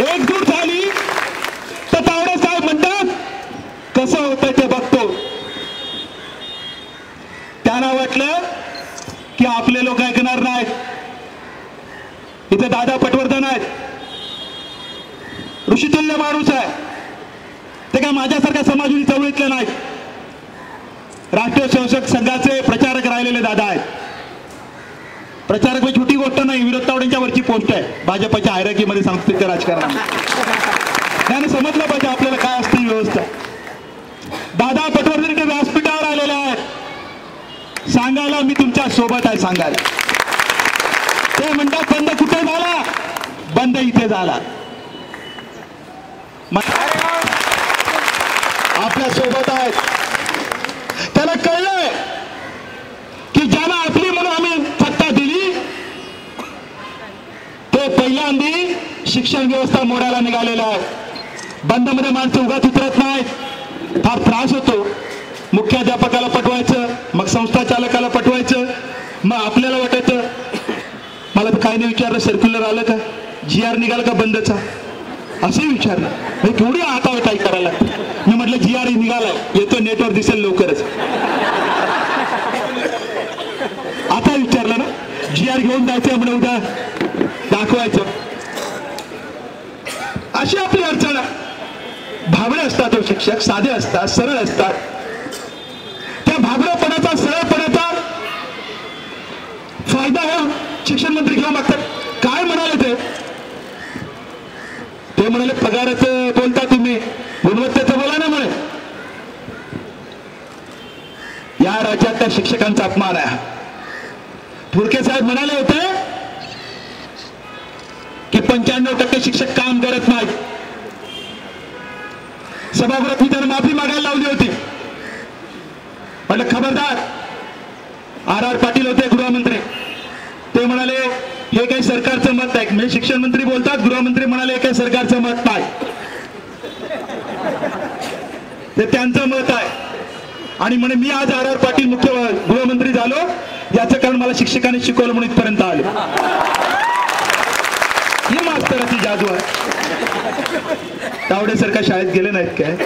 एकजूट झाली. तर तावडे साहेब म्हणतात कसं होतं ते बघतो. त्यांना वाटलं की आपले लोक ऐकणार नाहीत. इथे दादा पटवर्धन आहेत. ऋषितुल्य माणूस आहे. ते काय माझ्यासारख्या समाजवादी चळवळीतले नाहीत. राष्ट्रीय संसद संघाचे प्रचारक राहिलेले दादा आहेत प्रचारक म्हणजे छोटी गोष्ट नाही विरोध तावड्यांच्या वरची पोस्ट आहे. भाजपच्या हायराकीमध्ये सांस्कृतिक राजकारण. त्याने समजलं पाहिजे आपल्याला काय असते व्यवस्था. दादा पटवर्धन इथे व्यासपीठावर आलेले आहेत. सांगायला मी तुमच्यासोबत आहे सांगायला. ते म्हणतात बंद कुठे झाला? बंद इथे झाला. आपल्यासोबत आहेत त्याला कळलंय की ज्याला आपली म्हणून आम्ही सत्ता दिली ते पहिल्यांदी शिक्षण व्यवस्था मोडायला निघालेला आहे. बंदमध्ये माणसं उगाच उतरत नाहीत. फार त्रास होतो. मुख्याध्यापकाला पटवायचं मग संस्था चालकाला पटवायचं मग आपल्याला वाटायचं मला तर काही नाही विचारलं सर्क्युलर आलं का? जी आर निघाला का बंदचा? असंही विचारलं. म्हणजे केवढी हातावटाई करायला मी म्हटलं जी आर निघालाय येतो नेटवर दिसेल लवकरच. आता विचारलं ना? जी आर घेऊन जायचं म्हणजे उद्या दाखवायचं अशी आपली अडचण आहे. भाबडे असतात शिक्षक साधे असतात सरळ असतात. त्या भाबडेपणाचा सरळपणाचा फायदा हा शिक्षण मंत्री घेऊ मागतात. काय म्हणाले ते? ते म्हणाले पगाराचं बोलता तुम्ही गुणवत्तेचं बोला ना म्हणे. या राज्यात त्या शिक्षकांचा अपमान आहे फुडके साहेब म्हणाले होते की पंच्याण्णव टक्के शिक्षक काम करत नाहीत. सभागृहात त्यानं माफी मागायला लावली होती. म्हटलं खबरदार. आर आर पाटील होते गृहमंत्री. ते म्हणाले हे काही सरकारचं मत नाही. म्हणजे शिक्षण मंत्री बोलतात गृहमंत्री म्हणाले हे काही सरकारचं मत नाही. ते त्यांचं मत आहे. आणि म्हणे मी आज आर आर पाटील मुख्य गृहमंत्री झालो. याचं कारण मला शिक्षकाने शिकवलं म्हणून इथपर्यंत आलो. ही मास्तराची जादू आहे. तावडे सारखा शाळेत गेले नाहीत काय?